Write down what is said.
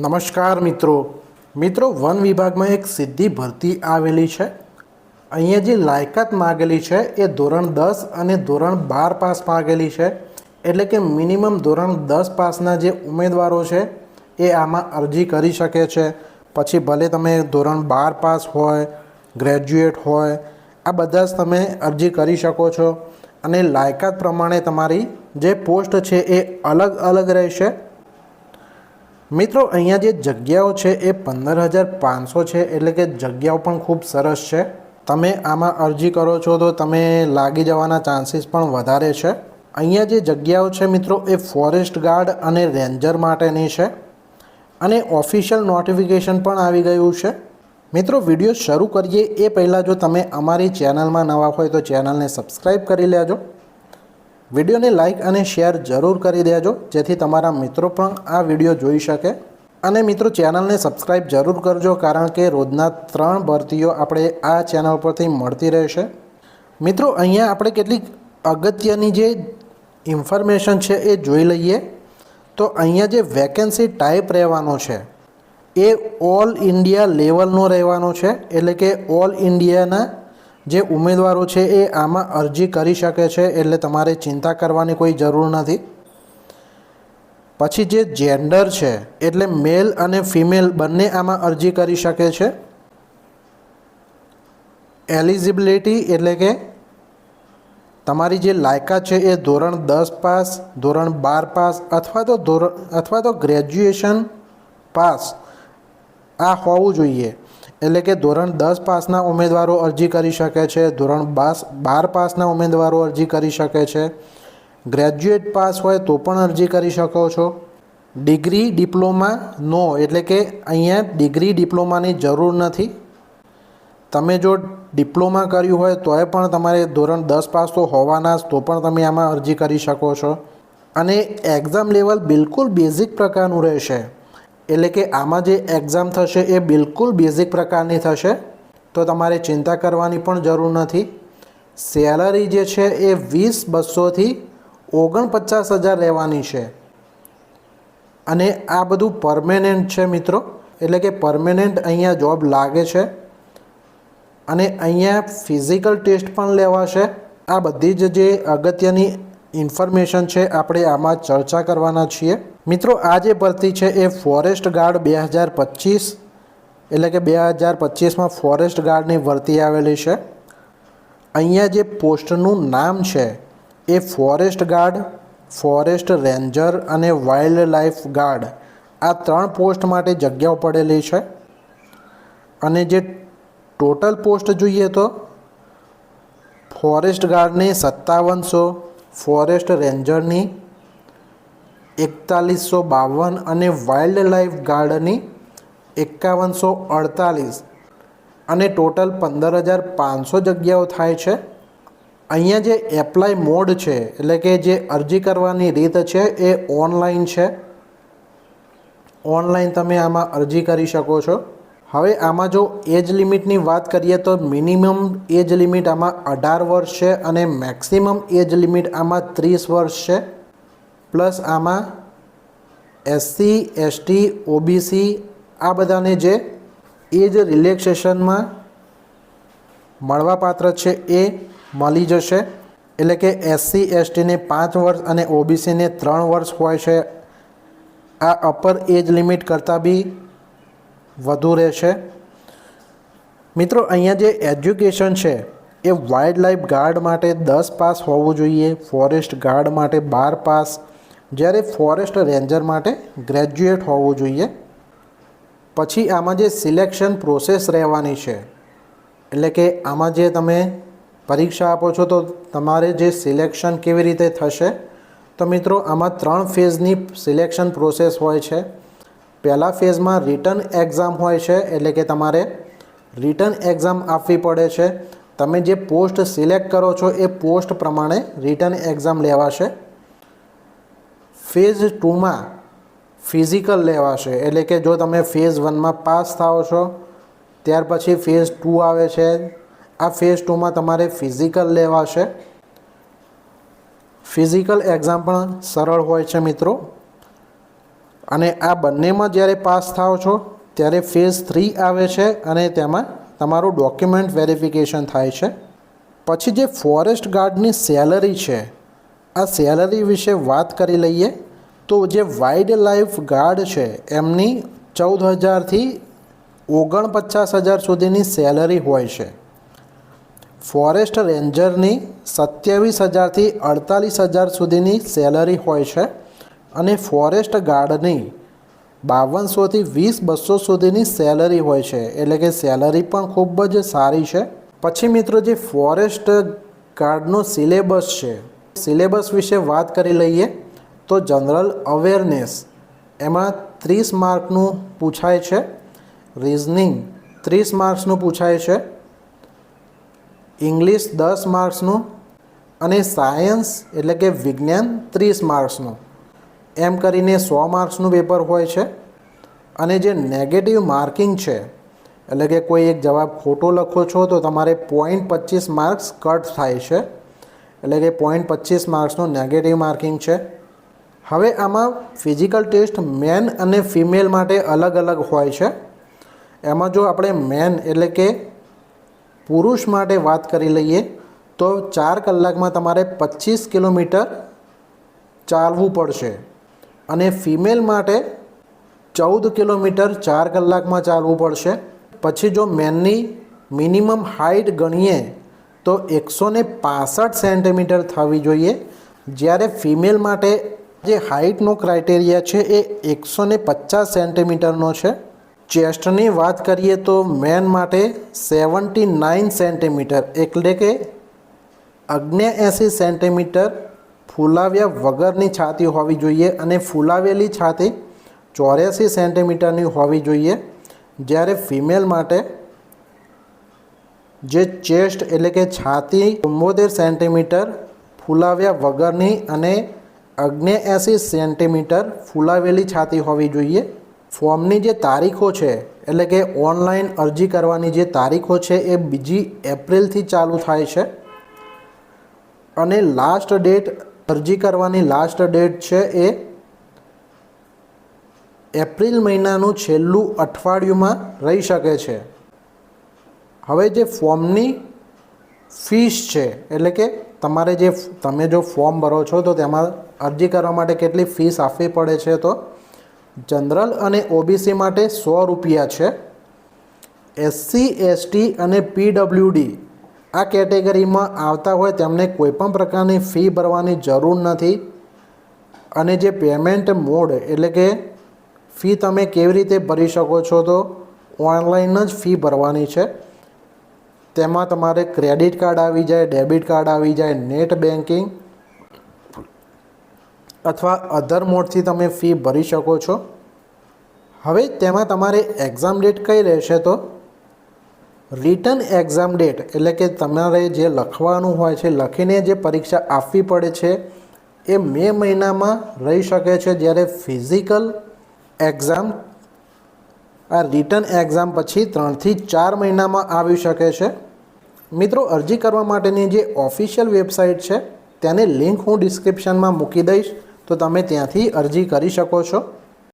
નમસ્કાર મિત્રો. મિત્રો, વન વિભાગમાં એક સિદ્ધિ ભરતી આવેલી છે. અહીંયા જે લાયકાત માગેલી છે એ ધોરણ દસ અને ધોરણ બાર પાસ માગેલી છે. એટલે કે મિનિમમ ધોરણ દસ પાસના જે ઉમેદવારો છે એ આમાં અરજી કરી શકે છે. પછી ભલે તમે ધોરણ બાર પાસ હોય, ગ્રેજ્યુએટ હોય, આ બધા જ તમે અરજી કરી શકો છો. અને લાયકાત પ્રમાણે તમારી જે પોસ્ટ છે એ અલગ અલગ રહેશે. મિત્રો, અહીંયા જે જગ્યાઓ છે એ પંદર હજાર પાંચસો છે, એટલે કે જગ્યાઓ પણ ખૂબ સરસ છે. તમે આમાં અરજી કરો છો તો તમે લાગી જવાના ચાન્સીસ પણ વધારે છે. અહીંયા જે જગ્યાઓ છે મિત્રો, એ ફોરેસ્ટ ગાર્ડ અને રેન્જર માટેની છે. અને ઓફિશિયલ નોટિફિકેશન પણ આવી ગયું છે. મિત્રો વીડિયો શરૂ કરીએ એ પહેલાં જો તમે અમારી ચેનલમાં નવા હોય તો ચેનલને સબસ્ક્રાઈબ કરી લેજો. વિડીયોને લાઇક અને શેર જરૂર કરી દેજો, જેથી તમારા મિત્રો પણ આ વીડિયો જોઈ શકે. અને મિત્રો, ચેનલને સબસ્ક્રાઈબ જરૂર કરજો, કારણ કે રોજના ત્રણ ભરતીઓ આપણે આ ચેનલ પરથી મળતી રહેશે. મિત્રો, અહીંયા આપણે કેટલીક અગત્યની જે ઇન્ફોર્મેશન છે એ જોઈ લઈએ. તો અહીંયા જે વેકેન્સી ટાઈપ રહેવાનો છે, એ ઓલ ઇન્ડિયા લેવલનો રહેવાનો છે, એટલે કે ઓલ ઇન્ડિયાના જે ઉમેદવારો છે એ આમાં અરજી કરી શકે છે એટલે તમારે ચિંતા કરવાની કોઈ જરૂર નથી. પછી જે જેન્ડર છે એટલે મેલ અને ફિમેલ બંને આમાં અરજી કરી શકે છે. એલિજિબિલિટી એટલે કે તમારી જે લાયકાત છે એ ધોરણ દસ પાસ, ધોરણ બાર પાસ અથવા તો ધોરણ, અથવા તો ગ્રેજ્યુએશન પાસ આ હોવું જોઈએ. એટલે કે ધોરણ દસ પાસના ઉમેદવારો અરજી કરી શકે છે, ધોરણ બાસ, બાર પાસના ઉમેદવારો અરજી કરી શકે છે. ગ્રેજ્યુએટ પાસ હોય તો પણ અરજી કરી શકો છો. ડિગ્રી ડિપ્લોમા નો એટલે કે અહીંયા ડિગ્રી ડિપ્લોમાની જરૂર નથી. તમે જો ડિપ્લોમા કર્યું હોય તોય પણ તમારે ધોરણ દસ પાસ તો હોવાના તો પણ તમે આમાં અરજી કરી શકો છો. અને એક્ઝામ લેવલ બિલકુલ બેઝિક પ્રકારનું રહેશે. એટલે કે આમાં જે એક્ઝામ થશે એ બિલકુલ બેઝિક પ્રકારની થશે. તો તમારે ચિંતા કરવાની પણ જરૂર નથી. સેલરી જે છે એ વીસ બસોથી ઓગણપચાસ હજાર રહેવાની છે. અને આ બધું પરમેનન્ટ છે મિત્રો. એટલે કે પરમેનન્ટ અહીંયા જોબ લાગે છે. અને અહીંયા ફિઝિકલ ટેસ્ટ પણ લેવાશે. આ બધી જ જે અગત્યની ઇન્ફોર્મેશન છે, આપણે આમાં ચર્ચા કરવાના છીએ. મિત્રો આ જે ભરતી છે એ ફોરેસ્ટ ગાર્ડ બે હજાર પચીસ, એટલે કે બે હજાર પચીસમાં ફોરેસ્ટ ગાર્ડની ભરતી આવેલી છે. અહીંયા જે પોસ્ટનું નામ છે, એ ફોરેસ્ટ ગાર્ડ ફોરેસ્ટ રેન્જર અને વાઇલ્ડ લાઈફ ગાર્ડ આ ત્રણ પોસ્ટ માટે જગ્યાઓ પડેલી છે. અને જે ટોટલ પોસ્ટ જોઈએ તો ફોરેસ્ટ ગાર્ડની સત્તાવનસો ફોરેસ્ટ રેન્જરની એકતાલીસો બાવન અને વાઇલ્ડ લાઈફ ગાર્ડની એકાવનસો અડતાલીસ. અને ટોટલ પંદર હજાર પાંચસો જગ્યાઓ થાય છે. અહીંયા જે એપ્લાય મોડ છે, એટલે કે જે અરજી કરવાની રીત છે, એ ઓનલાઈન છે. ઓનલાઈન તમે આમાં અરજી કરી શકો છો. હવે આમાં જો એજ લિમિટની વાત કરીએ તો મિનિમમ એજ લિમિટ આમાં અઢાર વર્ષ છે અને મેક્સિમમ એજ લિમિટ આમાં ત્રીસ વર્ષ છે. પ્લસ આમાં એસસી એસટી ઓબીસી આ બધાને જે એજ રિલેક્સેશનમાં મળવાપાત્ર છે એ મળી જશે. એટલે કે એસસી એસટીને પાંચ વર્ષ અને ઓબીસીને ત્રણ વર્ષ હોય છે. આ અપર એજ લિમિટ કરતાં બી વધુ રહેશે. મિત્રો, અહીંયા જે એજ્યુકેશન છે એ વાઇલ્ડ લાઈફ ગાર્ડ માટે દસ પાસ હોવું જોઈએ ફોરેસ્ટ ગાર્ડ માટે બાર પાસ જ્યારે ફોરેસ્ટ રેન્જર માટે ગ્રેજ્યુએટ હોવું જોઈએ, પછી આમાં જે સિલેક્શન પ્રોસેસ રહેવાની છે, એટલે કે આમાં જે તમે પરીક્ષા આપો છો તો તમારે જે સિલેક્શન કેવી રીતે થશે, તો મિત્રો આમાં ત્રણ ફેઝની સિલેક્શન પ્રોસેસ હોય છે. પહેલા ફેઝમાં રિટર્ન એક્ઝામ હોય છે, એટલે કે તમારે રિટર્ન એક્ઝામ આપવી પડે છે. તમે જે પોસ્ટ સિલેક્ટ કરો છો એ પોસ્ટ પ્રમાણે રિટર્ન એક્ઝામ લેવાશે. ફેઝ ટુમાં ફિઝિકલ લેવાશે. એટલે કે જો તમે ફેઝ વનમાં પાસ થાઓ છો, ત્યાર પછી ફેઝ ટુ આવે છે. આ ફેઝ ટુમાં તમારે ફિઝિકલ લેવાશે. ફિઝિકલ એક્ઝામ પણ સરળ હોય છે મિત્રો. અને આ બંનેમાં જ્યારે પાસ થાઓ છો, ત્યારે ફેઝ થ્રી આવે છે અને તેમાં તમારું ડોક્યુમેન્ટ વેરિફિકેશન થાય છે. પછી જે ફોરેસ્ટ ગાર્ડની સેલરી છે, આ સેલરી વિશે વાત કરી લઈએ. તો જે વાઇલ્ડ લાઈફ ગાર્ડ છે, એમની ચૌદ હજારથી ઓગણપચાસ હજાર સુધીની સેલરી હોય છે. ફોરેસ્ટ રેન્જરની સત્યાવીસ હજારથી અડતાલીસ હજાર સુધીની સેલરી હોય છે અને ફોરેસ્ટ ગાર્ડની બાવનસોથી વીસ બસો સુધીની સેલરી હોય છે, એટલે કે સેલરી પણ ખૂબ જ સારી છે. પછી મિત્રો જે ફોરેસ્ટ ગાર્ડનો સિલેબસ છે, સિલેબસ વિશે વાત કરી લઈએ. તો જનરલ અવેરનેસ. એમાં ત્રીસ માર્કનું પૂછાય છે. રિઝનિંગ, ત્રીસ માર્ક્સનું પૂછાય છે. ઇંગ્લિશ, દસ માર્ક્સનું. અને સાયન્સ, એટલે કે વિજ્ઞાન, ત્રીસ માર્ક્સનું. એમ કરીને સો માર્ક્સનું પેપર હોય છે. અને જે નેગેટિવ માર્કિંગ છે, એટલે કે કોઈ એક જવાબ ખોટો લખો છો, તો તમારે પોઈન્ટ પચીસ માર્ક્સ કટ થાય છે. એટલે કે પોઈન્ટ પચીસ માર્ક્સનું નેગેટિવ માર્કિંગ છે. હવે આમાં ફિઝિકલ ટેસ્ટ મેન અને ફિમેલ માટે અલગ અલગ હોય છે. એમાં જો આપણે મેન એટલે કે પુરુષ માટે વાત કરી લઈએ, તો ચાર કલાકમાં તમારે પચીસ કિલોમીટર ચાલવું પડશે. અને ફિમેલ માટે ચૌદ કિલોમીટર ચાર કલાકમાં ચાલવું પડશે. પછી જો મેનની મિનિમમ હાઇટ ગણીએ, તો એકસો ને સેન્ટીમીટર થવી જોઈએ. જ્યારે ફિમેલ માટે જે હાઇટનો ક્રાઇટેરિયા છે એ એકસો ને પચાસ સેન્ટીમીટરનો છે. ચેસ્ટની વાત કરીએ તો મેન માટે સેવન્ટી નાઇન સેન્ટીમીટર એટલે કે અગ્નેએંસી સેન્ટીમીટર ફૂલાવ્યા વગરની છાતી હોવી જોઈએ અને ફૂલાવેલી છાતી ચોર્યાસી સેન્ટીમીટરની હોવી જોઈએ. જ્યારે ફિમેલ માટે જે ચેસ્ટ એટલે કે છાતી ચુમ્મોતેર સેન્ટીમીટર ફૂલાવ્યા વગરની અને અગ્નેએંસી સેન્ટીમીટર ફૂલાવેલી છાતી હોવી જોઈએ. ફોર્મની જે તારીખો છે, એટલે કે ઓનલાઈન અરજી કરવાની જે તારીખો છે, એ બીજી એપ્રિલથી ચાલુ થાય છે. અને લાસ્ટ ડેટ અરજી કરવાની લાસ્ટ ડેટ છે એ એપ્રિલ મહિનાનું છેલ્લું અઠવાડિયુંમાં રહી શકે છે. હવે જે ફોર્મની ફીસ છે, એટલે કે તમારે જે તમે જો ફોર્મ ભરો છો, તો તેમાં અરજી કરવા માટે કેટલી ફીસ આપવી પડે છે તો? જનરલ અને ઓબીસી માટે સો રૂપિયા છે. એસસી, એસટી અને પીડબ્લ્યુડી આ કેટેગરીમાં આવતા હોય તેમને કોઈપણ પ્રકારની ફી ભરવાની જરૂર નથી. અને જે પેમેન્ટ મોડ એટલે કે ફી તમે કેવી રીતે ભરી શકો છો તો? ઓનલાઈન જ ફી ભરવાની છે. તેમાં તમારે ક્રેડિટ કાર્ડ આવી જાય, ડેબિટ કાર્ડ આવી જાય, નેટ બેન્કિંગ અથવા અધર મોડથી તમે ફી ભરી શકો છો. હવે તેમાં તમારે એક્ઝામ ડેટ કઈ રહેશે તો? રિટર્ન એક્ઝામ ડેટ એટલે કે તમારે જે લખવાનું હોય છે, લખીને જે પરીક્ષા આપવી પડે છે, એ મે મહિનામાં રહી શકે છે જ્યારે ફિઝિકલ એક્ઝામ આ રિટર્ન એક્ઝામ પછી ત્રણથી ચાર મહિનામાં આવી શકે છે. મિત્રો, અરજી કરવા માટેની જે ઓફિશિયલ વેબસાઇટ છે, તેની લિંક હું ડિસ્ક્રિપ્શનમાં મૂકી દઈશ. તો તમે ત્યાંથી અરજી કરી શકો છો.